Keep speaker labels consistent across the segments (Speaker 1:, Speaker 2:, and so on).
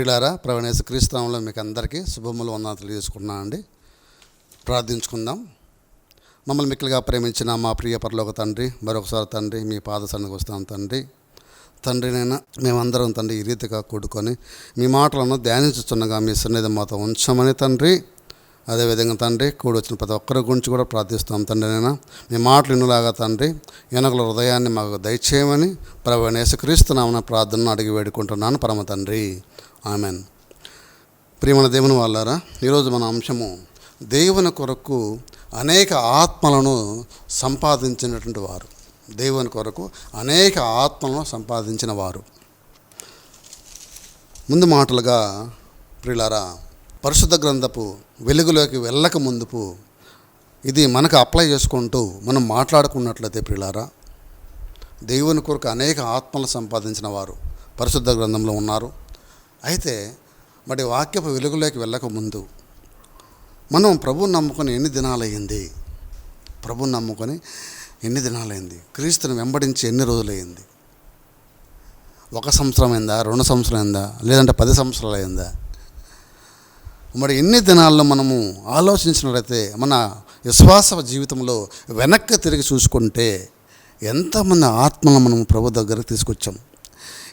Speaker 1: ప్రియులారా ప్రవణేశ క్రీస్తునామంలో మీకు అందరికీ శుభములు వందనాలు తెలియజేసుకున్నాను అండి ప్రార్థించుకుందాం. మమ్మల్ని మిక్కలుగా ప్రేమించిన మా ప్రియ పరలోక తండ్రి మరొకసారి తండ్రి మీ పాద సన్నిధికి వస్తాం తండ్రి. తండ్రినైనా మేమందరం తండ్రి ఈ రీతిగా కూడుకొని మీ మాటలను ధ్యానించుతుండగా మీ సన్నిధి మాతో ఉంచమని తండ్రి. అదేవిధంగా తండ్రి కూడి వచ్చిన ప్రతి ఒక్కరి గురించి కూడా ప్రార్థిస్తాం తండ్రి నేను. మీ మాటలు ఇన్నులాగా తండ్రి వెనకల హృదయాన్ని మాకు దయచేయమని ప్రవణేశక్రీస్తున్నామన్న ప్రార్థనను అడిగి వేడుకుంటున్నాను పరమ తండ్రి. ఆమెన్. ప్రియమణ దేవుని వాళ్ళారా ఈరోజు మన అంశము దేవుని కొరకు అనేక ఆత్మలను సంపాదించినటువంటి వారు. దేవుని కొరకు అనేక ఆత్మలను సంపాదించిన వారు. ముందు మాటలుగా ప్రియులారా పరిశుద్ధ గ్రంథపు వెలుగులోకి వెళ్ళక ముందుపు ఇది మనకు అప్లై చేసుకుంటూ మనం మాట్లాడుకున్నట్లయితే ప్రియులారా దేవుని కొరకు అనేక ఆత్మలు సంపాదించిన వారు పరిశుద్ధ గ్రంథంలో ఉన్నారు. అయితే మరి వాక్యపు వెలుగులోకి వెళ్ళక ముందు మనం ప్రభుని నమ్ముకొని ఎన్ని దినాలయ్యింది? ప్రభుని నమ్ముకొని ఎన్ని దినాలైంది క్రీస్తుని వెంబడించి ఎన్ని రోజులయ్యింది? ఒక సంవత్సరం అయిందా? రెండు సంవత్సరం అయిందా? లేదంటే పది సంవత్సరాలు అయిందా? మరి ఎన్ని దినాల్లో మనము ఆలోచించినట్లయితే మన విశ్వాస జీవితంలో వెనక్కి తిరిగి చూసుకుంటే ఎంతమంది ఆత్మలను మనం ప్రభు దగ్గరకు తీసుకొచ్చాం?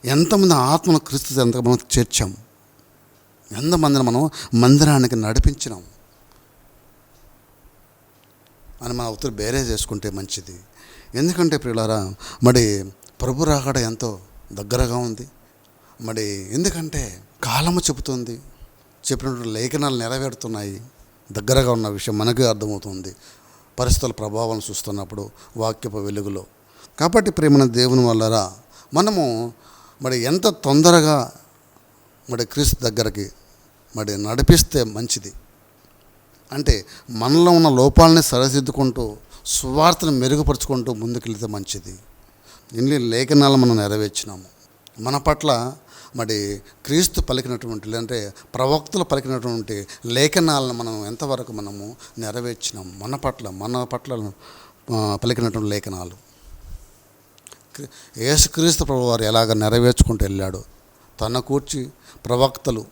Speaker 1: ఎంతమంది ఆత్మను క్రీస్తు ఎంత మనం చేర్చాం? ఎంతమందిని మనం మందిరానికి నడిపించినాం? అని మన ఉత్తర బేరే చేసుకుంటే మంచిది. ఎందుకంటే ప్రియులారా మరి ప్రభు రాకడ ఎంతో దగ్గరగా ఉంది. మరి ఎందుకంటే కాలము చెబుతుంది. చెప్పినటువంటి లేఖనాలు నెరవేరుతున్నాయి. దగ్గరగా ఉన్న విషయం మనకు అర్థమవుతుంది. పరిస్థితుల ప్రభావం చూస్తున్నప్పుడు వాక్యపు వెలుగులో. కాబట్టి ప్రేమన దేవుని వల్లరా మనము మరి ఎంత తొందరగా మరి క్రీస్తు దగ్గరికి మరి నడిపిస్తే మంచిది? అంటే మనలో ఉన్న లోపాలని సరిదిద్దుకుంటూ సువార్తను మెరుగుపరుచుకుంటూ ముందుకెళ్తే మంచిది. ఇన్ని లేఖనాలు మనం నెరవేర్చినాము. మన పట్ల మరి క్రీస్తు పలికినటువంటి లేదంటే ప్రవక్తలు పలికినటువంటి లేఖనాలను మనం ఎంతవరకు మనము నెరవేర్చినాం మన పట్ల మన పట్ల పలికినటువంటి లేఖనాలు. యేసుక్రీస్తు ప్రభు వారు ఎలాగ నెరవేర్చుకుంటూ వెళ్ళాడు తన కూర్చి ప్రవక్తలు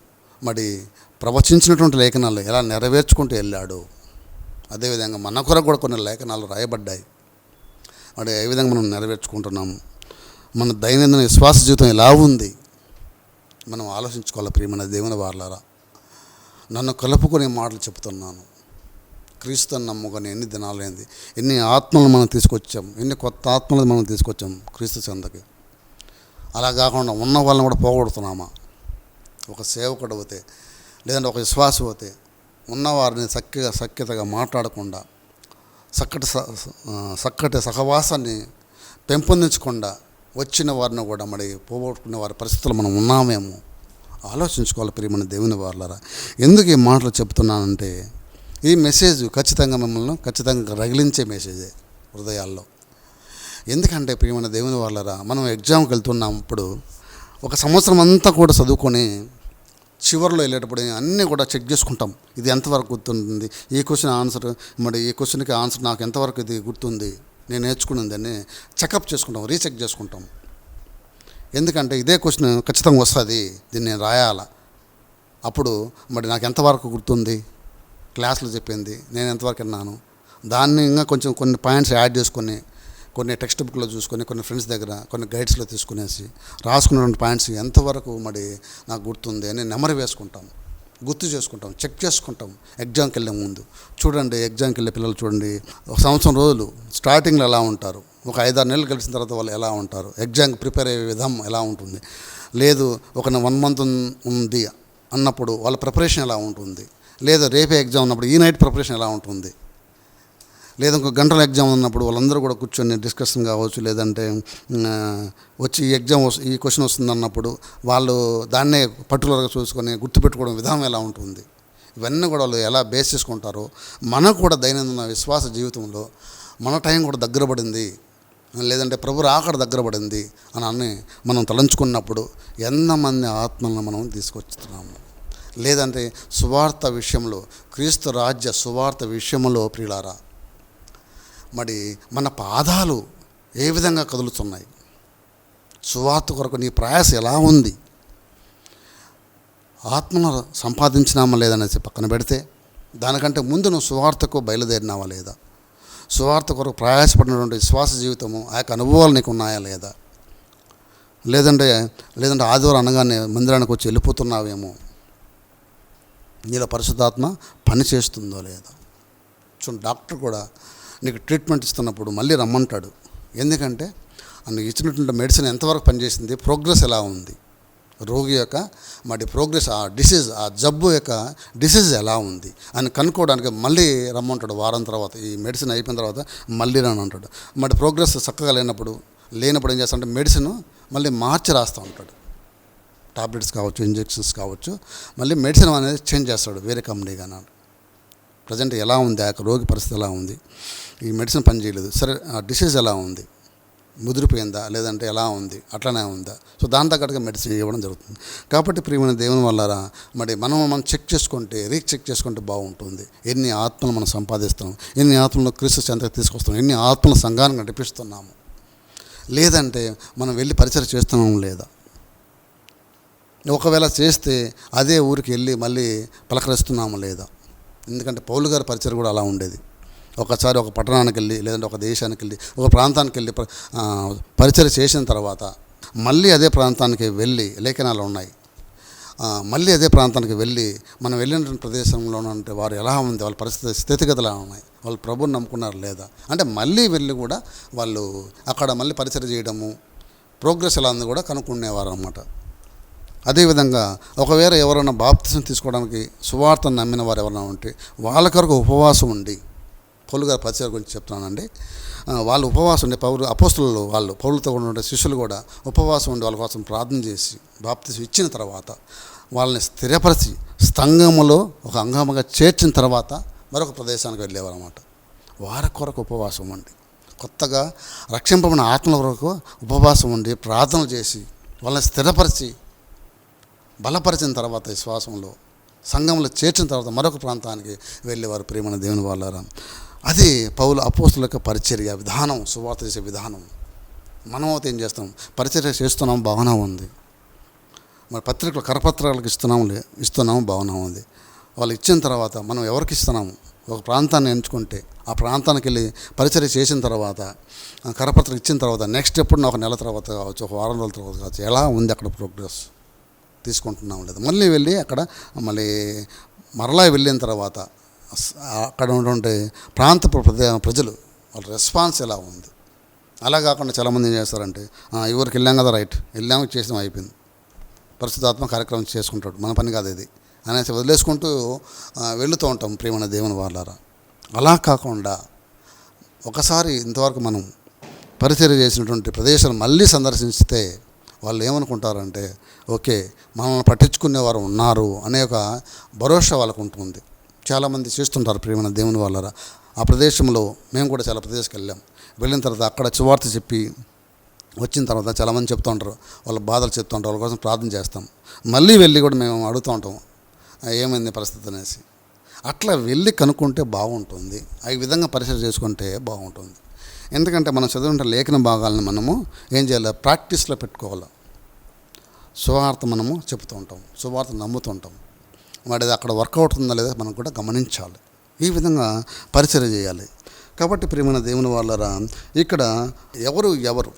Speaker 1: మరి ప్రవచించినటువంటి లేఖనాలు ఎలా నెరవేర్చుకుంటూ వెళ్ళాడు అదేవిధంగా మన కొరకు కూడా కొన్ని లేఖనాలు రాయబడ్డాయి. మరి ఏ విధంగా మనం నెరవేర్చుకుంటున్నాము మన దైనందిన విశ్వాస జీవితం ఎలా ఉంది? మనం ఆలోచించుకోవాలి ప్రియమైన దేవుని వార్లారా. నన్ను కలుపుకునే మాటలు చెప్తున్నాను. క్రీస్తుని నమ్ముకొని ఎన్ని దినాలైంది ఎన్ని ఆత్మలు మనం తీసుకొచ్చాం ఎన్ని కొత్త ఆత్మలు మనం తీసుకొచ్చాం క్రీస్తు చెందకి. అలా కాకుండా ఉన్న వాళ్ళని కూడా పోగొడుతున్నామా? ఒక సేవకుడు అవుతే లేదంటే ఒక విశ్వాసం అవుతే ఉన్నవారిని చక్కగా సఖ్యతగా మాట్లాడకుండా చక్కటి స- చక్కటి సహవాసాన్ని పెంపొందించకుండా వచ్చిన వారిని కూడా మరి పోగొట్టుకునే వారి పరిస్థితులు మనం ఉన్నామేమో? ఆలోచించుకోవాలి ప్రియమైన దేవుని వారులరా. ఎందుకు ఈ మాటలు చెప్తున్నానంటే ఈ మెసేజ్ ఖచ్చితంగా మిమ్మల్ని ఖచ్చితంగా రగిలించే మెసేజే హృదయాల్లో. ఎందుకంటే ప్రియమైన దేవుని వాళ్ళరా మనం ఎగ్జామ్కి వెళ్తున్నప్పుడు ఒక సంవత్సరం అంతా కూడా చదువుకొని చివరిలో వెళ్ళేటప్పుడు అన్నీ కూడా చెక్ చేసుకుంటాం. ఇది ఎంతవరకు గుర్తుంది ఈ క్వశ్చన్ ఆన్సర్ మరి ఈ క్వశ్చన్కి ఆన్సర్ నాకు ఎంతవరకు ఇది గుర్తుంది? నేను నేర్చుకున్నది అని చెకప్ చేసుకుంటాం రీచెక్ చేసుకుంటాం. ఎందుకంటే ఇదే క్వశ్చన్ ఖచ్చితంగా వస్తుంది దీన్ని నేను రాయాలా? అప్పుడు మరి నాకు ఎంతవరకు గుర్తుంది? క్లాసులు చెప్పింది నేను ఎంతవరకు విన్నాను. దాన్ని ఇంకా కొంచెం కొన్ని పాయింట్స్ యాడ్ చేసుకొని కొన్ని టెక్స్ట్ బుక్లో చూసుకొని కొన్ని ఫ్రెండ్స్ దగ్గర కొన్ని గైడ్స్లో తీసుకునేసి రాసుకున్నటువంటి పాయింట్స్ ఎంతవరకు మరి నాకు గుర్తుంది అని నెమరు వేసుకుంటాం. గుర్తు చేసుకుంటాం చెక్ చేసుకుంటాం. ఎగ్జామ్కి వెళ్ళే ముందు. చూడండి ఎగ్జామ్కి వెళ్ళే పిల్లలు చూడండి. ఒక సంవత్సరం రోజులు స్టార్టింగ్లో ఎలా ఉంటారు? ఒక ఐదారు నెలలు గడిచిన తర్వాత వాళ్ళు ఎలా ఉంటారు? ఎగ్జామ్కి ప్రిపేర్ అయ్యే విధం ఎలా ఉంటుంది? లేదు ఒక వన్ మంత్ ఉంది అన్నప్పుడు వాళ్ళ ప్రిపరేషన్ ఎలా ఉంటుంది? లేదా రేపే ఎగ్జామ్ ఉన్నప్పుడు ఈ నైట్ ప్రిపరేషన్ ఎలా ఉంటుంది? లేదా ఇంకో గంటల ఎగ్జామ్ ఉన్నప్పుడు వాళ్ళందరూ కూడా కూర్చొని డిస్కషన్ కావచ్చు లేదంటే వచ్చి ఈ ఎగ్జామ్ ఈ క్వశ్చన్ వస్తుంది అన్నప్పుడు వాళ్ళు దాన్నే పర్టికులర్గా చూసుకొని గుర్తుపెట్టుకోవడం విధానం ఎలా ఉంటుంది? ఇవన్నీ కూడా వాళ్ళు ఎలా బేస్ చేసుకుంటారో మనకు కూడా దైనందిన విశ్వాస జీవితంలో మన టైం కూడా దగ్గర పడింది. లేదంటే ప్రభు రాకడ దగ్గర పడింది అని మనం తలంచుకున్నప్పుడు ఎంతమంది ఆత్మలను మనం తీసుకొస్తున్నాము? లేదంటే సువార్త విషయంలో క్రీస్తు రాజ్య సువార్త విషయంలో ప్రియులారా మరి మన పాదాలు ఏ విధంగా కదులుతున్నాయి? సువార్త కొరకు నీ ప్రయాస ఎలా ఉంది? ఆత్మను సంపాదించినామా లేదనేసి పక్కన పెడితే దానికంటే ముందు నువ్వు సువార్తకు బయలుదేరినావా లేదా? సువార్త కొరకు ప్రయాసపడినటువంటి విశ్వాస జీవితము ఆ యొక్క అనుభవాలు నీకు ఉన్నాయా లేదా? లేదంటే లేదంటే ఆదివారం అనగానే మందిరానికి వచ్చి వెళ్ళిపోతున్నావేమో? నీలో పరిశుద్ధాత్మ పనిచేస్తుందో లేదో. లేదా చూడండి డాక్టర్ కూడా నీకు ట్రీట్మెంట్ ఇస్తున్నప్పుడు మళ్ళీ రమ్మంటాడు. ఎందుకంటే నీకు ఇచ్చినటువంటి మెడిసిన్ ఎంతవరకు పనిచేసింది? ప్రోగ్రెస్ ఎలా ఉంది? రోగి యొక్క మరి ప్రోగ్రెస్ ఆ డిసీజ్ ఆ జబ్బు యొక్క డిసీజ్ ఎలా ఉంది? అని కనుక్కోవడానికి మళ్ళీ రమ్మంటాడు వారం తర్వాత. ఈ మెడిసిన్ అయిపోయిన తర్వాత మళ్ళీ రాను అంటాడు మరి ప్రోగ్రెస్ చక్కగా లేనప్పుడు లేనప్పుడు ఏం చేస్తాడంటే మెడిసిన్ మళ్ళీ మార్చి రాస్తూ ఉంటాడు. టాబ్లెట్స్ కావచ్చు ఇంజెక్షన్స్ కావచ్చు మళ్ళీ మెడిసిన్ అనేది చేంజ్ చేస్తాడు వేరే కంపెనీ కానీ ప్రజెంట్ ఎలా ఉంది ఆ రోగి పరిస్థితి ఎలా ఉంది? ఈ మెడిసిన్ పనిచేయలేదు సరే ఆ డిసీజ్ ఎలా ఉంది? ముదిరిపోయిందా? లేదంటే ఎలా ఉంది? అట్లనే ఉందా? సో దాని తగ్గట్టుగా మెడిసిన్ ఇవ్వడం జరుగుతుంది. కాబట్టి ప్రియమైన దేవుని వల్ల మరి మనం మనం చెక్ చేసుకుంటే రీచెక్ చేసుకుంటే బాగుంటుంది. ఎన్ని ఆత్మలు మనం సంపాదిస్తాం ఎన్ని ఆత్మలను క్రీస్తు చెంతకు తీసుకొస్తాం ఎన్ని ఆత్మల సంఘాన్ని నడిపిస్తున్నాము. లేదంటే మనం వెళ్ళి పరిచయం చేస్తున్నాము లేదా? ఒకవేళ చేస్తే అదే ఊరికి వెళ్ళి మళ్ళీ పలకరిస్తున్నాము లేదా. ఎందుకంటే పౌలు గారి పరిచయం కూడా అలా ఉండేది. ఒకసారి ఒక పట్టణానికి వెళ్ళి లేదంటే ఒక దేశానికి వెళ్ళి ఒక ప్రాంతానికి వెళ్ళి పరిచయం చేసిన తర్వాత మళ్ళీ అదే ప్రాంతానికి వెళ్ళి లేఖనాలు ఉన్నాయి. మళ్ళీ అదే ప్రాంతానికి వెళ్ళి మనం వెళ్ళిన ప్రదేశంలో అంటే వారు ఎలా ఉంది వాళ్ళ పరిస్థితి స్థితిగతులు ఎలా ఉన్నాయి వాళ్ళు ప్రభుని నమ్ముకున్నారు లేదా? అంటే మళ్ళీ వెళ్ళి కూడా వాళ్ళు అక్కడ మళ్ళీ పరిచయం చేయడము ప్రోగ్రెస్ ఎలా ఉంది కూడా కనుక్కునేవారు అనమాట అదేవిధంగా ఒకవేళ ఎవరైనా బాప్తిసం తీసుకోవడానికి సువార్తను నమ్మిన వారు ఎవరైనా ఉంటే వాళ్ళ కొరకు ఉపవాసం ఉండి పౌలు గారు పరిచయం గురించి చెప్తున్నానండి. వాళ్ళు ఉపవాసం ఉండే పౌరు అపోస్తులు వాళ్ళు పౌరులతో ఉండే శిష్యులు కూడా ఉపవాసం ఉండి వాళ్ళ కోసం ప్రార్థన చేసి బాప్తిసం ఇచ్చిన తర్వాత వాళ్ళని స్థిరపరిచి స్తంగములో ఒక అంగముగా చేర్చిన తర్వాత మరొక ప్రదేశానికి వెళ్ళేవారు అనమాట వారి కొరకు ఉపవాసం ఉండి కొత్తగా రక్షింపబడిన ఆత్మల కొరకు ఉపవాసం ఉండి ప్రార్థన చేసి వాళ్ళని స్థిరపరిచి బలపరిచిన తర్వాత విశ్వాసంలో సంఘంలో చేర్చిన తర్వాత మరొక ప్రాంతానికి వెళ్ళేవారు ప్రేమణ దేవుని వాళ్ళారా అది పౌలు అపోస్తుల యొక్క పరిచర్య విధానం సువార్త చేసే విధానం. మనం అయితే ఏం చేస్తాం? పరిచర్య చేస్తున్నాం భావన ఉంది. మరి పత్రికలు కరపత్రాలకు ఇస్తున్నాం లే ఇస్తున్నాము భావన ఉంది. వాళ్ళు ఇచ్చిన తర్వాత మనం ఎవరికి ఇస్తున్నాము ఒక ప్రాంతాన్ని ఎంచుకుంటే ఆ ప్రాంతానికి వెళ్ళి పరిచర్య చేసిన తర్వాత కరపత్రం ఇచ్చిన తర్వాత నెక్స్ట్ ఎప్పుడు? ఒక నెల తర్వాత కావచ్చు ఒక వారం రోజుల తర్వాత కావచ్చు ఎలా ఉంది అక్కడ ప్రోగ్రెస్? తీసుకుంటున్నాం లేదు. మళ్ళీ వెళ్ళి అక్కడ మళ్ళీ మరలా వెళ్ళిన తర్వాత అక్కడ ఉన్నటువంటి ప్రాంత ప్రజలు వాళ్ళ రెస్పాన్స్ ఎలా ఉంది? అలా కాకుండా చాలామంది ఏం చేస్తారంటే ఎవరికి వెళ్ళాం కదా రైట్. వెళ్ళాము చేసాం అయిపోయింది. పరిశుద్ధాత్మ కార్యక్రమం చేసుకుంటాడు. మన పని కాదు ఇది. అనేసి వదిలేసుకుంటూ వెళుతూ ఉంటాం ప్రేమణ దేవుని వాళ్ళారా అలా కాకుండా ఒకసారి ఇంతవరకు మనం పరిచయం చేసినటువంటి ప్రదేశాలు మళ్ళీ సందర్శిస్తే వాళ్ళు ఏమనుకుంటారంటే ఓకే మనల్ని పట్టించుకునేవారు ఉన్నారు అనే ఒక భరోసా వాళ్ళకు ఉంటుంది చాలామంది చేస్తుంటారు ప్రియమైన దేవుని వాళ్ళ ఆ ప్రదేశంలో మేము కూడా చాలా ప్రదేశానికి వెళ్ళాం. వెళ్ళిన తర్వాత అక్కడ చివార్త చెప్పి వచ్చిన తర్వాత చాలామంది చెప్తూ ఉంటారు. వాళ్ళ బాధలు చెప్తూ ఉంటారు. వాళ్ళ కోసం ప్రార్థన చేస్తాం. మళ్ళీ వెళ్ళి కూడా మేము అడుగుతూ ఉంటాం ఏమైంది పరిస్థితి అనేసి. అట్లా వెళ్ళి కనుక్కుంటే బాగుంటుంది. ఆ విధంగా పరిచయం చేసుకుంటే బాగుంటుంది. ఎందుకంటే మనం చదివిన లేఖన భాగాలను మనము ఏం చేయాలి? ప్రాక్టీస్లో పెట్టుకోవాలి. సువార్త మనము చెప్తూ ఉంటాం సువార్త నమ్ముతూ ఉంటాం. మరి అది అక్కడ వర్కౌట్ ఉందా లేదా మనం కూడా గమనించాలి. ఈ విధంగా పరిచయం చేయాలి. కాబట్టి ప్రియమైన దేవుని వాళ్ళరా ఇక్కడ ఎవరు ఎవరు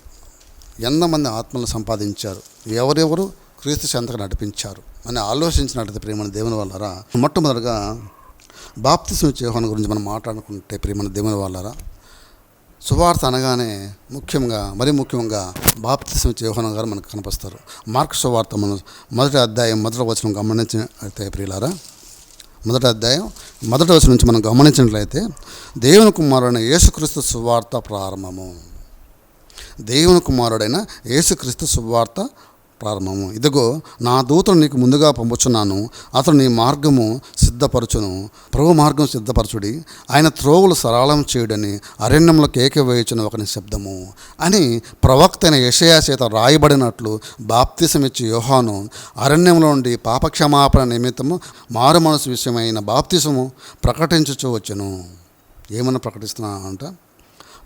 Speaker 1: ఎంతమంది ఆత్మలను సంపాదించారు ఎవరెవరు క్రీస్తు చెంతకు నడిపించారు అని ఆలోచించినట్లయితే ప్రియమైన దేవుని వాళ్ళరా మొట్టమొదటిగా బాప్తిసం చేహోన్ గురించి మనం మాట్లాడుకుంటే ప్రియమైన దేవుని వాళ్ళరా సువార్త అనగానే ముఖ్యంగా మరి ముఖ్యంగా బాప్తిసం చేహోన గారు మనకు కనిపిస్తారు. మార్క్ సువార్త మనం మొదటి అధ్యాయం మొదటి వచనం గమనించినట్లయితే ప్రియులారా మొదటి అధ్యాయం మొదటి వచనం నుంచి మనం గమనించినట్లయితే దేవుని కుమారుడైన యేసుక్రీస్తు సువార్త ప్రారంభము. దేవుని కుమారుడైన యేసుక్రీస్తు సువార్త ప్రారంభము. ఇదిగో నా దూతను నీకు ముందుగా పంపుచున్నాను. అతను నీ మార్గము సిద్ధపరచును. ప్రభు మార్గం సిద్ధపరచుడి. ఆయన త్రోవులు సరళం చేయుడని అరణ్యంలో కేక వేయుచున్న ఒకని శబ్దము. అని ప్రవక్త అయిన యషయా చేత రాయబడినట్లు బాప్తిసమిచ్చి యోహాను అరణ్యంలో ఉండి పాపక్షమాపణ నిమిత్తము మారు మనసు విషయమైన బాప్తిసము ప్రకటించవచ్చును వచ్చును. ప్రకటిస్తున్నా అంట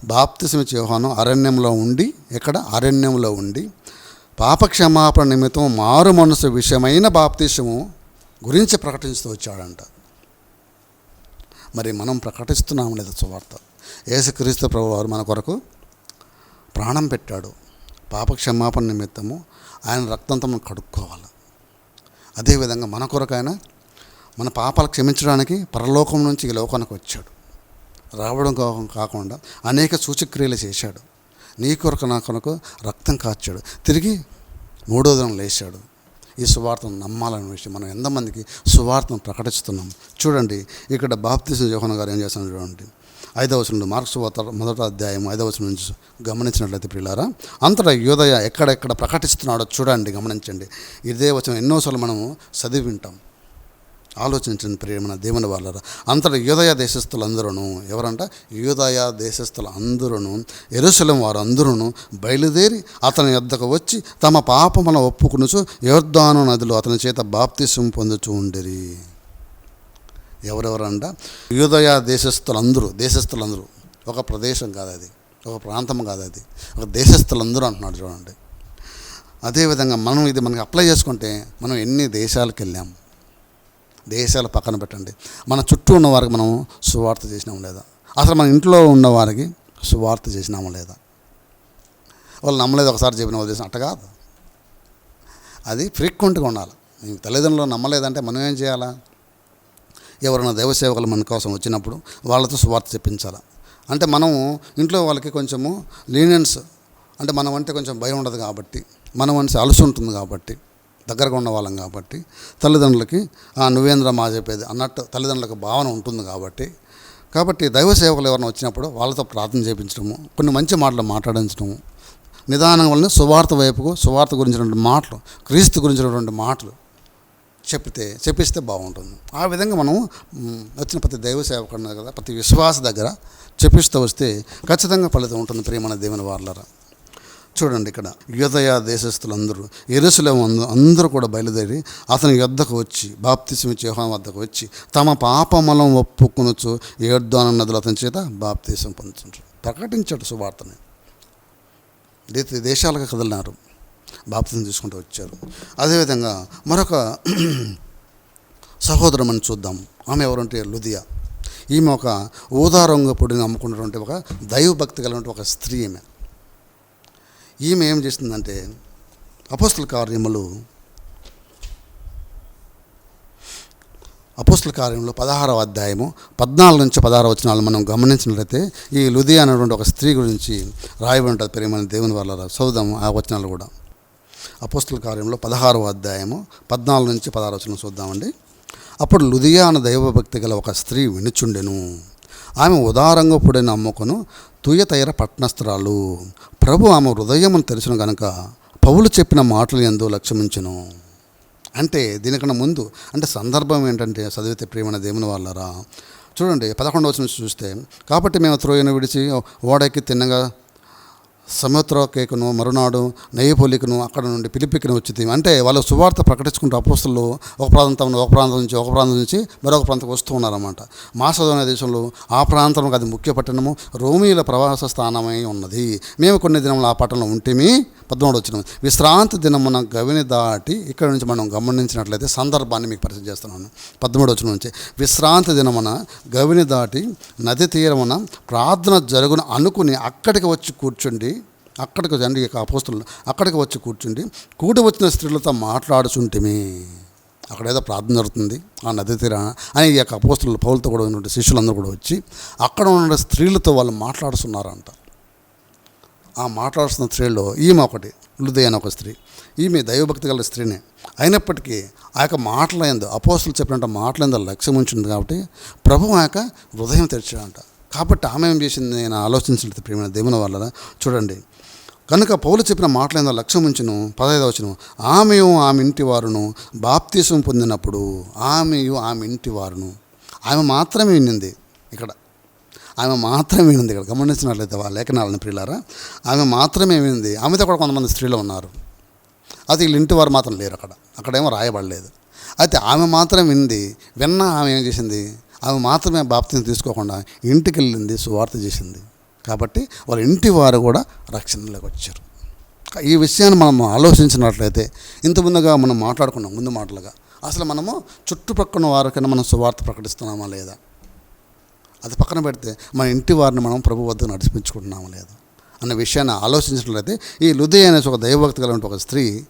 Speaker 1: బాప్తిసమిచ్చి యోహాను అరణ్యంలో ఉండి ఎక్కడ? అరణ్యంలో ఉండి పాపక్షమాపణ నిమిత్తం మారు మనసు విషయమైన బాప్తీసము గురించి ప్రకటిస్తూ వచ్చాడంట. మరి మనం ప్రకటిస్తున్నాం లేదా సువార్త? యేసుక్రీస్తు ప్రభు వారు మన కొరకు ప్రాణం పెట్టాడు. పాప క్షమాపణ నిమిత్తము ఆయన రక్తంతో మనం కడుక్కోవాలి అదేవిధంగా మన కొరకు ఆయన మన పాపాలు క్షమించడానికి పరలోకం నుంచి ఈ లోకానికి వచ్చాడు. రావడం కాకుండా అనేక సూచక్రియలు చేశాడు. నీ కొరకు నా కొరకు రక్తం కాచాడు. తిరిగి మూడో దినం లేచాడు. ఈ సువార్తను నమ్మాలనే విషయం. మనం ఎంతమందికి సువార్తను ప్రకటిస్తున్నాం? చూడండి ఇక్కడ బాప్తిసం జోహన్ గారు ఏం చేస్తున్నారు చూడండి. ఐదవ నుండి మార్క్స్ మొదట అధ్యాయం ఐదవ వచనం నుంచి గమనించినట్లయితే ప్రియులారా అంతటా యోదయ ఎక్కడెక్కడ ప్రకటిస్తున్నాడో చూడండి గమనించండి. ఇదే వచనం ఎన్నోసార్లు మనము చదివి వింటాం. ఆలోచించండి ప్రియమైన దేవుని వాళ్ళరా అంతటి యూదయ దేశస్థులందరూ ఎవరంట? యూదయ దేశస్థులు అందరూ ఎరుసలం వారు బయలుదేరి అతని యొద్దకు వచ్చి తమ పాపముల ఒప్పుకునుచు యోర్ధాను నదిలో అతని చేత బాప్తిసం పొందుచూ ఉండిరి. ఎవరెవరంట? యూదయ దేశస్థులందరూ దేశస్థులందరూ. ఒక ప్రదేశం కాదు అది ఒక ప్రాంతం కాదు అది ఒక దేశస్థులందరూ అంటున్నాడు చూడండి. అదేవిధంగా మనం ఇది మనకి అప్లై చేసుకుంటే మనం ఎన్ని దేశాలకు వెళ్ళాం దేశాలు పక్కన పెట్టండి. మన చుట్టూ ఉన్న వారికి మనం సువార్త చేసినాం లేదా? అసలు మన ఇంట్లో ఉన్న వారికి సువార్త చేసినాము లేదా? వాళ్ళు నమ్మలేదు ఒకసారి చెప్పిన వాళ్ళు చేసిన అట్ట కాదు. అది ఫ్రీక్వెంట్గా ఉండాలి. తల్లిదండ్రులు నమ్మలేదంటే మనం ఏం చేయాలా? ఎవరైనా దైవసేవకులు మన కోసం వచ్చినప్పుడు వాళ్ళతో సువార్త చెప్పించాలి? అంటే మనము ఇంట్లో వాళ్ళకి కొంచెము లీనియన్స్ అంటే మనం అంటే కొంచెం భయం ఉండదు కాబట్టి మనం అనేసి అలసి ఉంటుంది కాబట్టి దగ్గరగా ఉన్న వాళ్ళం కాబట్టి తల్లిదండ్రులకి "ఆ, నువ్వేంద్ర మా చెప్పేది అన్నట్టు తల్లిదండ్రులకు భావన ఉంటుంది కాబట్టి. కాబట్టి దైవ సేవకులు ఎవరైనా వచ్చినప్పుడు వాళ్ళతో ప్రార్థన చేయించడము కొన్ని మంచి మాటలు మాట్లాడించడము నిదానం వలన సువార్త వైపుకు సువార్త గురించినటువంటి మాటలు క్రీస్తు గురించినటువంటి మాటలు చెప్తే చెప్పిస్తే బాగుంటుంది. ఆ విధంగా మనం వచ్చిన ప్రతి దైవ సేవకుడు కదా ప్రతి విశ్వాస దగ్గర చెప్పిస్తూ వస్తే ఖచ్చితంగా ఫలితం ఉంటుంది ప్రియమైన దేవుని వాళ్ళరా చూడండి ఇక్కడ యుదయ దేశస్తులందరూ ఎరుసలేం అందు అందరూ కూడా బయలుదేరి అతని యొద్దకు వచ్చి బాప్తిసం ఇచ్చే వద్దకు వచ్చి తమ పాపమలం ఒప్పుకొనొచ్చు ఏర్దాన నదులు అతని చేత బాప్తీసం పొందుతుంటారు ప్రకటించాడు సువార్తని. దేశాలకు కదిలినారు. బాప్తిసం తీసుకుంటూ వచ్చారు. అదేవిధంగా మరొక సహోదరమని చూద్దాం. ఆమె ఎవరంటే లుదియా. ఈమె ఒక ఊదారంగు పొడిని అమ్ముకున్నటువంటి ఒక దైవభక్తి కలిగినటువంటి ఒక స్త్రీ ఈమె. ఈమె ఏం చేస్తుందంటే అపోస్తుల కార్యములు అపోస్తుల కార్యంలో పదహారవ అధ్యాయము పద్నాలుగు నుంచి పదహారు వచనాలు మనం గమనించినట్లయితే ఈ లుది అనేటువంటి ఒక స్త్రీ గురించి రాయబడి ఉంటుంది ప్రేమైన దేవుని వాళ్ళ చదువుదాం ఆ వచనాలు కూడా. అపోస్తుల కార్యంలో పదహారవ అధ్యాయము పద్నాలుగు నుంచి పదహారు వచనం చూద్దామండి. అప్పుడు లుదియా అన్న దైవభక్తి గల ఒక స్త్రీ వినుచుండెను. ఆమె ఉదారంగా పుడిన అమ్మకును తుయతైర పట్నస్త్రాలు ప్రభు ఆమె హృదయమును తెరిచిన గనుక పౌలు చెప్పిన మాటలు ఎందు లక్ష్యమించును. అంటే దీనికన్నా ముందు అంటే సందర్భం ఏంటంటే చదివితే ప్రియమైన దేవుని వాళ్ళరా? చూడండి పదకొండవ చూస్తే కాబట్టి మేము త్రోయను విడిచి ఓడెక్కి తిన్నగా సముద్ర కేకును మరునాడు నయపోలికను అక్కడ నుండి పిలిపికను వచ్చి అంటే వాళ్ళు సువార్త ప్రకటించుకుంటూ అపోస్తులు ఒక ప్రాంతం ఒక ప్రాంతం నుంచి ఒక ప్రాంతం నుంచి మరొక ప్రాంతంకి వస్తూ ఉన్నారన్నమాట. మాసదోన దేశంలో ఆ ప్రాంతం అది ముఖ్య పట్టణము రోమీల ప్రవాస స్థానమై ఉన్నది. మేము కొన్ని దినములు ఆ పట్టణంలో ఉంటేమి. పద్మూడు వచ్చిన విశ్రాంతి దినమున గవిని దాటి ఇక్కడ నుంచి మనం గమనించినట్లయితే సందర్భాన్ని మీకు పరిచయం చేస్తున్నాను. పద్మూడు వచ్చిన నుంచి విశ్రాంతి దినమున గవిని దాటి నది తీరమున ప్రార్థన జరుగున అనుకుని అక్కడికి వచ్చి కూర్చుండి అక్కడికి రండి యొక్క అపోస్తులు. అక్కడికి వచ్చి కూర్చుండి కూడి వచ్చిన స్త్రీలతో మాట్లాడుచుంటిమి. అక్కడ ఏదో ప్రార్థన జరుగుతుంది ఆ నది తీర అని ఈ యొక్క అపోస్తులు పౌలతో కూడా ఉన్నటువంటి శిష్యులందరూ కూడా వచ్చి అక్కడ ఉన్న స్త్రీలతో వాళ్ళు మాట్లాడుతున్నారంట. ఆ మాట్లాడుతున్న స్త్రీలో ఈమె ఒకటి లుదయ అని ఒక స్త్రీ. ఈమె దైవభక్తి గల స్త్రీనే. అయినప్పటికీ ఆ యొక్క మాటలందు అపోస్తులు చెప్పినట్టు మాటలందు లక్ష్యం ఉంచింది కాబట్టి ప్రభు ఆ యొక్క హృదయం తెరిచాడంట కాబట్టి ఆమె ఏం చేసింది? నేను ఆలోచించినట్టు ప్రేమ దేవుని వల్ల చూడండి. కనుక పౌలు చెప్పిన మాటలందు లక్ష్యం ఉంచును. పదహైదు వచ్చును ఆమెయు ఆమె ఇంటి వారును బాప్తీసం పొందినప్పుడు ఆమెయు ఆమె ఇంటి వారును. ఆమె మాత్రమే వినింది ఇక్కడ. ఆమె మాత్రమే వినింది ఇక్కడ. గమనించినట్లయితే వాళ్ళ లేఖనాలను ప్రియులారా ఆమె మాత్రమే వినింది ఆమెతో కూడా కొంతమంది స్త్రీలు ఉన్నారు. అది వీళ్ళ ఇంటి వారు మాత్రం లేరు అక్కడ. అక్కడేమో రాయబడలేదు. అయితే ఆమె మాత్రం వింది విన్న ఆమె ఏం చేసింది? ఆమె మాత్రమే బాప్తిని తీసుకోకుండా ఇంటికి వెళ్ళింది సువార్త చేసింది. కాబట్టి వాళ్ళ ఇంటి వారు కూడా రక్షణలోకి వచ్చారు. ఈ విషయాన్ని మనం ఆలోచించినట్లయితే ఇంత ముందుగా మనం మాట్లాడుకున్నాం ముందు మాటలుగా. అసలు మనము చుట్టుపక్కల వారికైనా మనం సువార్త ప్రకటిస్తున్నామా లేదా? అది పక్కన పెడితే మన ఇంటి వారిని మనం ప్రభు వద్దకు నడిపించుకుంటున్నామా లేదా? అన్న విషయాన్ని ఆలోచించినట్లయితే ఈ లుదే అనే ఒక దైవభక్తి కలిగిన ఒక స్త్రీ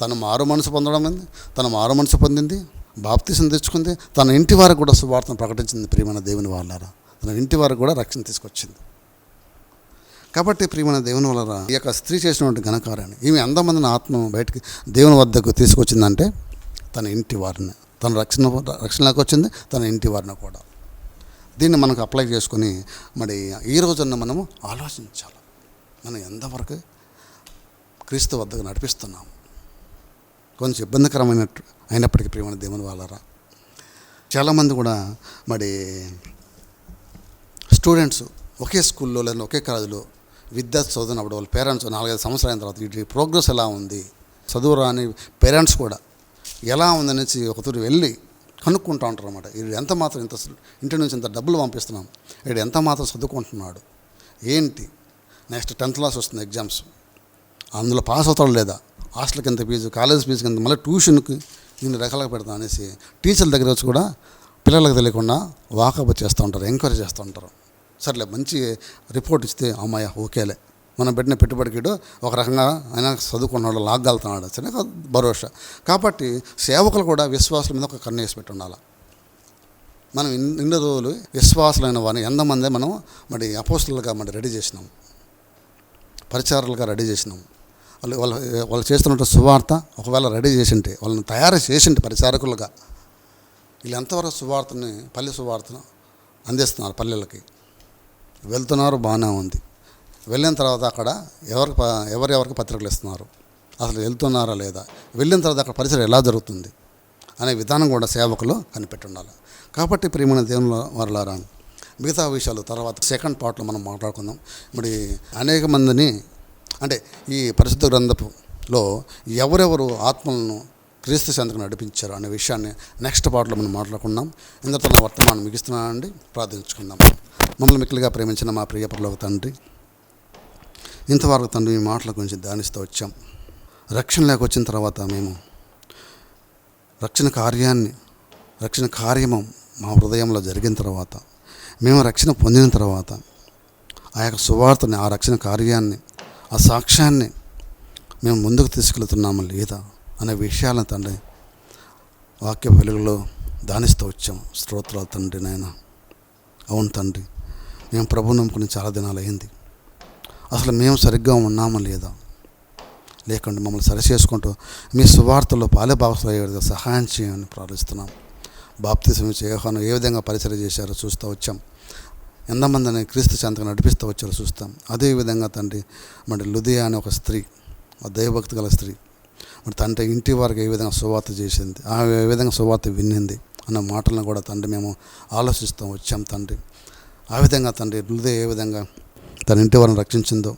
Speaker 1: తను మారు మనసు పొందడం తను మారు మనసు పొందింది బాప్తీసం తెచ్చుకుంది తన ఇంటి వారికి కూడా సువార్తను ప్రకటించింది ప్రియమైన దేవుని వాళ్ళారా తన ఇంటి వారికి కూడా రక్షణ తీసుకొచ్చింది. కాబట్టి ప్రియమైన దేవుని వలన ఈ యొక్క స్త్రీ చేసినటువంటి ఘనకార్యాన్ని ఈమె ఎంతమందిని ఆత్మ బయటికి దేవుని వద్దకు తీసుకొచ్చిందంటే తన ఇంటి వారిని తన రక్షణ రక్షణలోకి వచ్చింది తన ఇంటి వారిని కూడా. దీన్ని మనకు అప్లై చేసుకొని మరి ఈ రోజున మనము ఆలోచించాలి. మనం ఎంతవరకు క్రీస్తు వద్దకు నడిపిస్తున్నాము. కొంచెం ఇబ్బందికరమైన అయినప్పటికీ ప్రియమైన దేవుని వాళ్ళరా చాలామంది కూడా మరి స్టూడెంట్స్ ఒకే స్కూల్లో లేదా ఒకే కాలేజీలో విద్య చదువునప్పుడు వాళ్ళ పేరెంట్స్ నాలుగైదు సంవత్సరాల అయిన తర్వాత వీటి ప్రోగ్రెస్ ఎలా ఉంది? చదువు రాని పేరెంట్స్ కూడా ఎలా ఉందనేసి ఒకతూరు వెళ్ళి కనుక్కుంటూ ఉంటారు అనమాట వీడు ఎంత మాత్రం ఇంత ఇంటి నుంచి ఇంత డబ్బులు పంపిస్తున్నాం. వీడు ఎంత మాత్రం చదువుకుంటున్నాడు? ఏంటి? నెక్స్ట్ టెన్త్ క్లాస్ వస్తుంది ఎగ్జామ్స్ అందులో పాస్ అవుతాడు లేదా? హాస్టల్కి ఎంత ఫీజు కాలేజ్ ఫీజు కింద మళ్ళీ ట్యూషన్కి దీన్ని రకాలుగా పెడతాం అనేసి టీచర్ల దగ్గర వచ్చి కూడా పిల్లలకు తెలియకుండా వాకప్ చేస్తూ ఉంటారు ఎంక్వైరీ చేస్తూ ఉంటారు. సర్లే మంచి రిపోర్ట్ ఇస్తే అమ్మాయ ఓకేలే. మనం పెట్టిన పెట్టుబడికి ఒక రకంగా ఆయన చదువుకున్నాడు లాగ్గలుతున్నాడు సరే భరోసా. కాబట్టి సేవకులు కూడా విశ్వాసుల మీద ఒక కన్ను వేసి పెట్టి ఉండాలి మనం ఇన్ని రోజులు విశ్వాసులైన వారిని ఎంతమంది మనం మరి అపోస్తులుగా మరి రెడీ చేసినాం. పరిచారులుగా రెడీ చేసినాం. వాళ్ళు వాళ్ళు వాళ్ళు చేస్తున్న సువార్త ఒకవేళ రెడీ చేసింటే వాళ్ళని తయారు చేసింటే పరిచారకులుగా వీళ్ళు ఎంతవరకు సువార్తని పల్లె సువార్తను అందిస్తున్నారు పల్లెలకి? వెళ్తున్నారు బాగానే ఉంది. వెళ్ళిన తర్వాత అక్కడ ఎవరికి ఎవరెవరికి పత్రికలు ఇస్తున్నారు? అసలు వెళ్తున్నారా లేదా? వెళ్ళిన తర్వాత అక్కడ పరిసరం ఎలా జరుగుతుంది? అనే విధానం కూడా సేవకులు కనిపెట్టి ఉండాలి కాబట్టి ప్రియమైన దేవుని వరలారా మిగతా విషయాలు తర్వాత సెకండ్ పార్ట్లో మనం మాట్లాడుకుందాం. మరి అనేక మందిని అంటే ఈ పరిశుద్ధ గ్రంథపులో ఎవరెవరు ఆత్మలను క్రీస్తు చెంతకు నడిపించారు అనే విషయాన్ని నెక్స్ట్ పాటలో మనం మాట్లాడుకుందాం. ఇందరితో నా వర్తమానం మిగిస్తున్నానండి. ప్రార్థించుకుందాం. మమ్మల్ని మిక్కిలిగా ప్రేమించిన మా ప్రియ పరలోక తండ్రి ఇంతవరకు తండ్రి మీ మాటల గురించి ధ్యానిస్తూ వచ్చాం. రక్షణలోకి వచ్చిన తర్వాత మేము రక్షణ కార్యాన్ని రక్షణ కార్యము మా హృదయంలో జరిగిన తర్వాత మేము రక్షణ పొందిన తర్వాత ఆ యొక్క సువార్తని ఆ రక్షణ కార్యాన్ని ఆ సాక్ష్యాన్ని మేము ముందుకు తీసుకెళ్తున్నాము లేదా అనే విషయాలను తండ్రి వాక్య వెలుగులో దానిస్తూ వచ్చాం. స్తోత్రాలు తండ్రి నాయన. అవును తండ్రి మేము ప్రభు నమ్ముకుని చాలా దినాలు అయింది. అసలు మేము సరిగ్గా ఉన్నామా లేదా? లేకుంటే మమ్మల్ని సరి చేసుకుంటూ మీ సువార్తలో పాలే భాగస్వామి సహాయం చేయమని ప్రార్థిస్తున్నాం. బాప్తిసం చేయహాను ఏ విధంగా పరిచయం చేశారో చూస్తూ వచ్చాం. ఎంతమందిని క్రీస్తు చెంతగా నడిపిస్తూ వచ్చారో చూస్తాం. అదేవిధంగా తండ్రి మరి లుదియా అనే ఒక స్త్రీ ఒక దైవభక్తి గల స్త్రీ మరి తండ్రి ఇంటి వారికి ఏ విధంగా సువార్త చేసింది ఆ ఏ విధంగా సువార్త విన్నింది అన్న మాటలను కూడా తండ్రి మేము ఆలోచిస్తూ వచ్చాం తండ్రి. ఆ విధంగా తండ్రి లుదే ఏ విధంగా తన ఇంటి వారిని రక్షించిందో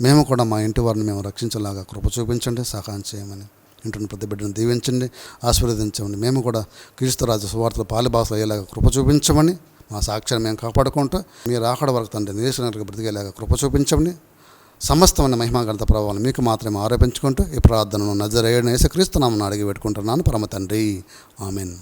Speaker 1: మేము కూడా మా ఇంటి వారిని మేము రక్షించేలాగా కృప చూపించండి సహాయం చేయమని ఇంటిని ప్రతి బిడ్డను దీవించండి ఆశీర్వదించమని మేము కూడా క్రీస్తురాజు సువార్తలు పాలిభాషలు అయ్యేలాగా కృప చూపించమని మా సాక్ష్యాన్ని మేము కాపాడుకుంటూ మీరు ఆకడ వరకు తండ్రి నిరీక్షణ బ్రతికేలాగా కృప చూపించమని సమస్తమైన మహిమాగణత ప్రభావం మీకు మాత్రమే ఆరోపించుకుంటూ ఈ ప్రార్థనను నజరేయుడు యేసుక్రీస్తు నామమున అడిగి పెట్టుకుంటున్నాను. పరమ తండ్రి. ఆమెన్.